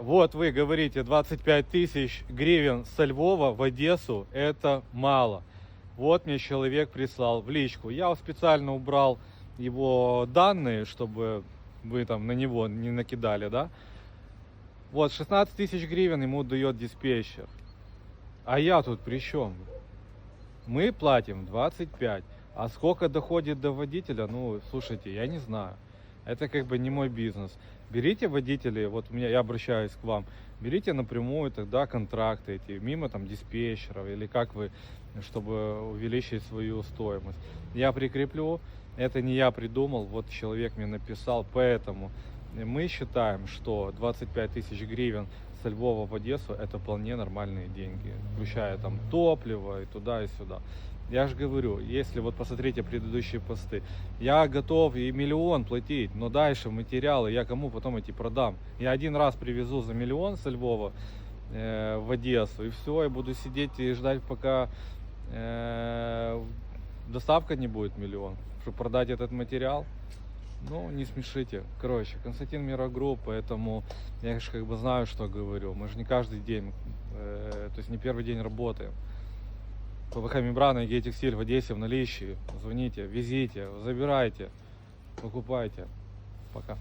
Вот вы говорите 25 тысяч гривен со Львова в Одессу, это мало. Вот мне человек прислал в личку. Я специально убрал его данные, чтобы вы там на него не накидали, да? Вот 16 тысяч гривен ему дает диспетчер. А я тут при чем? Мы платим 25. А сколько доходит до водителя, ну, слушайте, я не знаю. Это как бы не мой бизнес. Берите водителей, вот у меня, я обращаюсь к вам, берите напрямую тогда контракты эти, мимо там диспетчеров или как вы, чтобы увеличить свою стоимость. Я прикреплю, это не я придумал, вот человек мне написал, поэтому мы считаем, что 25 тысяч гривен со Львова в Одессу это вполне нормальные деньги, включая там топливо и туда и сюда. Я же говорю, если вот посмотрите предыдущие посты, я готов и миллион платить, но дальше материалы я кому потом эти продам? Я один раз привезу за миллион со Львова э, в Одессу, и все, я буду сидеть и ждать, пока э, доставка не будет миллион, чтобы продать этот материал. Ну, не смешите. Короче, Константин Мирогрупп, поэтому я же как бы знаю, что говорю. Мы же не каждый день, э, то есть не первый день работаем. ПВХ Мембрана и Гейтекстиль в Одессе в наличии. Звоните, везите, забирайте, покупайте. Пока.